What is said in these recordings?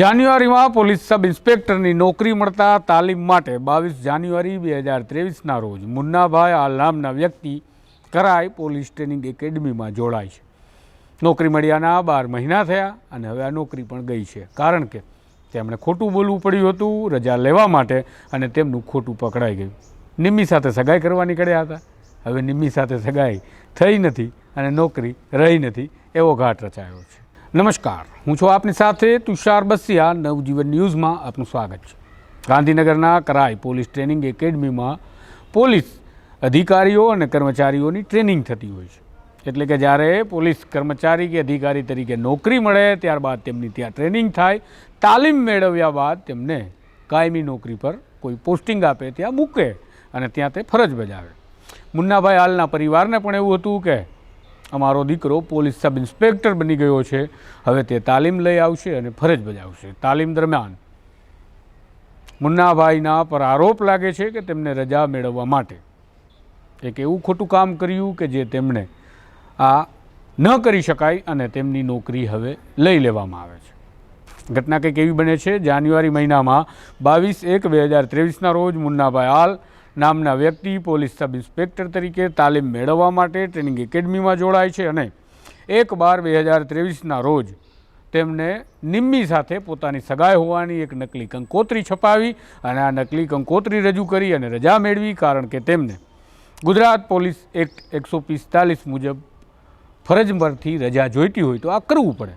જાન્યુઆરીમાં police sub ઇન્સ્પેક્ટરની નોકરી મળતા તાલીમ માટે બાવીસ જાન્યુઆરી બે હજાર ત્રેવીસના રોજ મુન્નાભાઈ આલ નામના વ્યક્તિ કરાય પોલીસ ટ્રેનિંગ એકેડમીમાં જોડાય છે. નોકરી મળ્યાના બાર મહિના થયા અને હવે આ નોકરી પણ ગઈ છે. કારણ કે તેમણે ખોટું બોલવું પડ્યું હતું, રજા લેવા માટે અને તેમનું ખોટું પકડાઈ ગયું. નિમ્મી સાથે સગાઈ કરવા નીકળ્યા હતા. હવે નિમ્મી સાથે સગાઈ થઈ નથી અને નોકરી રહી નથી એવો ઘાટ રચાયો છે. નમસ્કાર. હું છું આપની સાથે તુષાર બસિયા. નવજીવન ન્યૂઝમાં આપનું સ્વાગત છે. ગાંધીનગરના કરાઈ પોલીસ ટ્રેનિંગ એકેડમીમાં પોલીસ અધિકારીઓ અને કર્મચારીઓની ટ્રેનિંગ થતી હોય છે. એટલે કે જ્યારે પોલીસ કર્મચારી કે અધિકારી તરીકે નોકરી મળે, ત્યારબાદ તેમની ત્યાં ટ્રેનિંગ થાય, તાલીમ મેળવ્યા બાદ તેમને કાયમી નોકરી પર કોઈ પોસ્ટિંગ આપે, ત્યાં મૂકે અને ત્યાં તે ફરજ બજાવે. મુન્નાભાઈ હાલના પરિવારને પણ એવું હતું કે અમારો દીકરો પોલીસ સબ ઇન્સ્પેક્ટર બની ગયો છે. હવે તે તાલીમ લઈ આવશે અને ફરજ બજાવશે. તાલીમ દરમિયાન મુન્નાભાઈના પર આરોપ લાગે છે કે તેમને રજા મેળવવા માટે. એક એવું ખોટું કામ કર્યું કે જે તેમણે આ ન કરી શકાય અને તેમની નોકરી હવે લઈ લેવામાં આવે છે. ઘટના કંઈક એવી બને છે. જાન્યુઆરી મહિનામાં બાવીસ એક બે હજાર ત્રેવીસના રોજ મુન્નાભાઈ હાલ નામના વ્યક્તિ પોલીસ સબ ઇન્સ્પેક્ટર તરીકે તાલીમ મેળવવા માટે ટ્રેનિંગ એકેડમીમાં જોડાય છે અને એક બાર બે હજાર ત્રેવીસના રોજ તેમને નિમ્મી સાથે પોતાની સગાઈ હોવાની એક નકલી કંકોત્રી છપાવી અને આ નકલી કંકોત્રી રજૂ કરી અને રજા મેળવી કારણ કે તેમને ગુજરાત પોલીસ એક્ટ એકસો પિસ્તાલીસ મુજબ ફરજ પરથી રજા જોઈતી હોય તો આ કરવું પડે.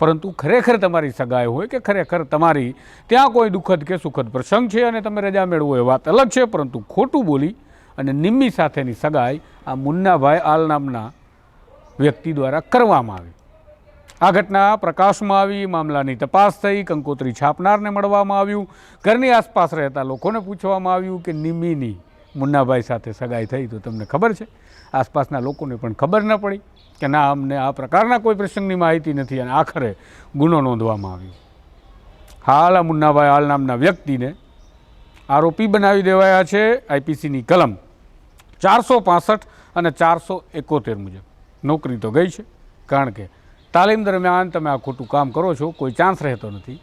પરંતુ ખરેખર તમારી સગાઈ હોય કે ખરેખર તમારી ત્યાં કોઈ દુઃખદ કે સુખદ પ્રસંગ છે અને તમે રજા મેળવો એ વાત અલગ છે, પરંતુ ખોટું બોલી અને નિમ્મી સાથેની સગાઈ આ મુન્નાભાઈ આલ નામના વ્યક્તિ દ્વારા કરવામાં આવી. આ ઘટના પ્રકાશમાં આવી, મામલાની તપાસ થઈ, કંકોત્રી છાપનારને મળવામાં આવ્યું, ઘરની આસપાસ રહેતા લોકોને પૂછવામાં આવ્યું કે નિમ્મીની મુન્નાભાઈ સાથે સગાઈ થઈ તો તમને ખબર છે. આસપાસના લોકોને પણ ખબર ન પડી કે ના, અમને આ પ્રકારના કોઈ પ્રસંગની માહિતી નથી અને આખરે ગુનો નોંધવામાં આવ્યો. હાલ આ મુન્નાભાઈ હાલ નામના વ્યક્તિને આરોપી બનાવી દેવાયા છે આઈપીસીની કલમ ચારસો પાસઠ અને ચારસો એકોતેર મુજબ. નોકરી તો ગઈ છે, કારણ કે તાલીમ દરમિયાન તમે આ ખોટું કામ કરો છો, કોઈ ચાન્સ રહેતો નથી.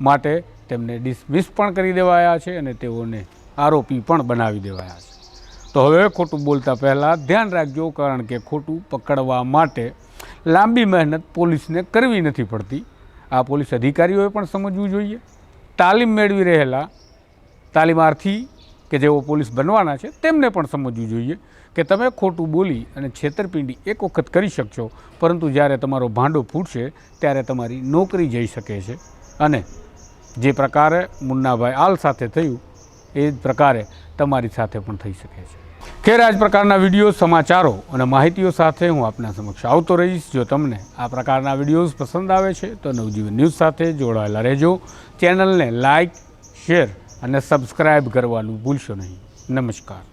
માટે તેમને ડિસમિસ પણ કરી દેવાયા છે અને તેઓને આરોપી પણ બનાવી દેવાયા છે. તો હવે ખોટું બોલતા પહેલાં ધ્યાન રાખજો, કારણ કે ખોટું પકડવા માટે લાંબી મહેનત પોલીસને કરવી નથી પડતી. આ પોલીસ અધિકારીઓએ પણ સમજવું જોઈએ. તાલીમ મેળવી રહેલા તાલીમાર્થી કે જેઓ પોલીસ બનવાના છે, તેમને પણ સમજવું જોઈએ કે તમે ખોટું બોલી અને છેતરપિંડી એક વખત કરી શકશો, પરંતુ જ્યારે તમારો ભાંડો ફૂટશે, ત્યારે તમારી નોકરી જઈ શકે છે. અને જે પ્રકારે મુન્નાભાઈ આલ સાથે થયું એ જ પ્રકારે તમારી સાથે પણ થઈ શકે છે. ખેર આ જ પ્રકારના વીડિયો સમાચારો અને માહિતીઓ સાથે હું આપના સમક્ષ આવતો રહીશ. જો તમને આ પ્રકારના વિડીયોઝ પસંદ આવે છે, તો નવજીવન ન્યૂઝ સાથે જોડાયેલા રહેજો. ચેનલને લાઇક શેર અને સબસ્ક્રાઈબ કરવાનું ભૂલશો નહીં. નમસ્કાર.